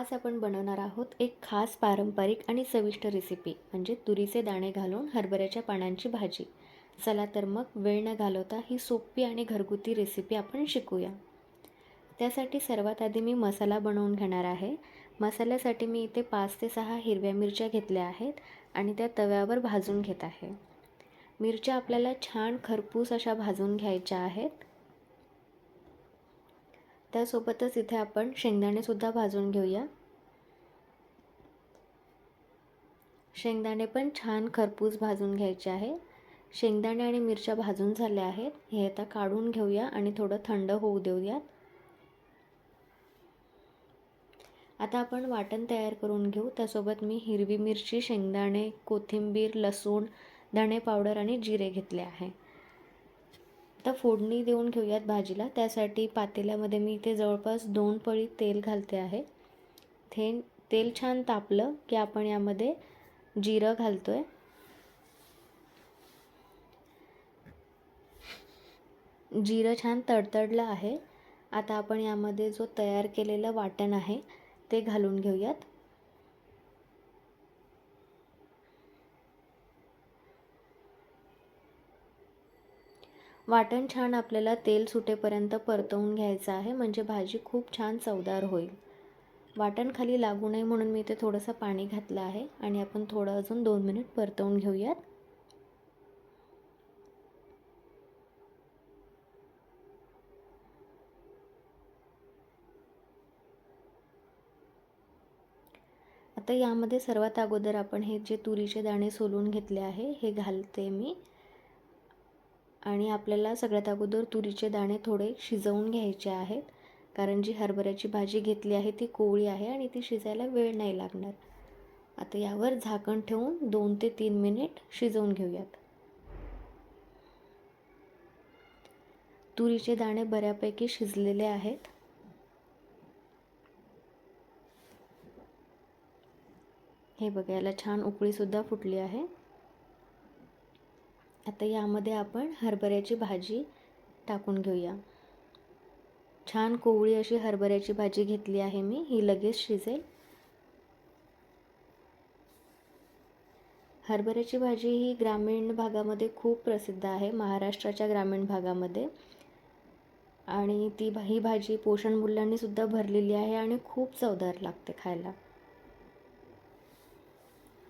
आज आपण बनवणार आहोत एक खास पारंपरिक आणि चविष्ट रेसिपी म्हणजे तुरीचे दाणे घालून हरभऱ्याच्या पानांची भाजी. चला तर मग वेळ न घालवता ही सोपी आणि घरगुती रेसिपी आपण शिकूया. त्यासाठी सर्वात आधी मी मसाला बनवून घेणार आहे. मसाल्यासाठी मी इथे पाच ते सहा हिरव्या मिरच्या घेतल्या आहेत आणि त्या तव्यावर भाजून घेत आहे. मिरच्या आपल्याला छान खरपूस अशा भाजून घ्यायच्या आहेत. त्यासोबतच इथे आपण शेंगदाणेसुद्धा भाजून घेऊया. शेंगदाणे पण छान खरपूस भाजून घ्यायचे आहे. शेंगदाणे आणि मिरच्या भाजून झाल्या आहेत. हे आता काढून घेऊया आणि थोडं थंड होऊ देऊयात. आता आपण वाटण तयार करून घेऊ. त्यासोबत मी हिरवी मिरची शेंगदाणे कोथिंबीर लसूण धणे पावडर आणि जिरे घेतले आहे. आता फोडणी देऊन घेऊयात भाजीला. त्यासाठी पातेल्यामध्ये मी इथे जवळपास दोन पळी तेल घालते आहे. थे तेल छान तापलं की आपण यामध्ये जिरं घालतो आहे जिरं छान तडतडलं आहे. आता आपण यामध्ये जो तयार केलेलं वाटण आहे ते घालून घेऊयात. वाटण छान आपल्याला तेल सुटेपर्यंत परतवून घ्यायचं आहे म्हणजे भाजी खूप छान चवदार होईल. वाटण खाली लागू नये म्हणून मी इथे थोडंसं पाणी घातलं आहे आणि आपण थोडं अजून दोन मिनिट परतवून घेऊयात. आता यामध्ये सर्वात अगोदर आपण हे जे तुरीचे दाणे सोलून घेतले आहे हे घालते मी. आणि आपल्याला सगळ्यात अगोदर तुरीचे दाणे थोडे शिजवून घ्यायचे आहेत. कारण जी हरभऱ्याची भाजी घेतली आहे ती कोवळी आहे आणि ती शिजायला वेळ नाही लागणार. आता यावर झाकण ठेवून दोन ते तीन मिनिट शिजवून घेऊयात. तुरीचे दाणे बऱ्यापैकी शिजलेले आहेत. हे बघा याला छान उकळीसुद्धा फुटली आहे. आता यामध्ये आपण हरभऱ्याची भाजी टाकून घेऊया. छान कोवळी अशी हरभऱ्याची भाजी घेतली आहे मी. ही लगेच शिजेल. हरभऱ्याची भाजी ही ग्रामीण भागामध्ये खूप प्रसिद्ध आहे. महाराष्ट्राच्या ग्रामीण भागामध्ये. आणि ती ही भाजी पोषण मूल्यांनी सुद्धा भरलेली आहे आणि खूप चवदार लागते खायला.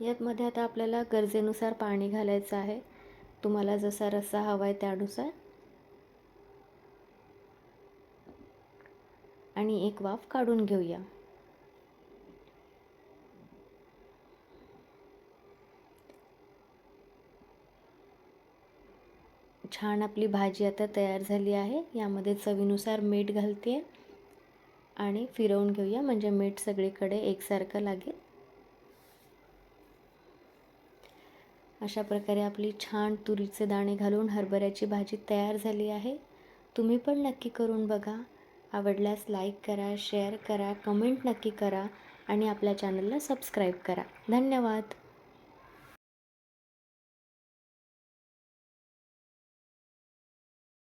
यातमध्ये आता आपल्याला गरजेनुसार पाणी घालायचं आहे. तुम्हाला जसा रस्सा हवा आहे त्यानुसार. आणि एक वाफ काढून घेऊया. छान आपली भाजी आता तयार झाली आहे. यामध्ये चवीनुसार मीठ घालते आणि फिरवून घेऊया. म्हणजे मीठ सगळीकडे एकसारखं लागेल. अशा प्रकारे आपली छान तुरीचे दाणे घालून हरभऱ्याची भाजी तयार झाली आहे. तुम्ही पण नक्की करून बघा. आवडल्यास लाईक करा शेअर करा कमेंट नक्की करा आणि आपल्या चॅनलला सबस्क्राईब करा. धन्यवाद.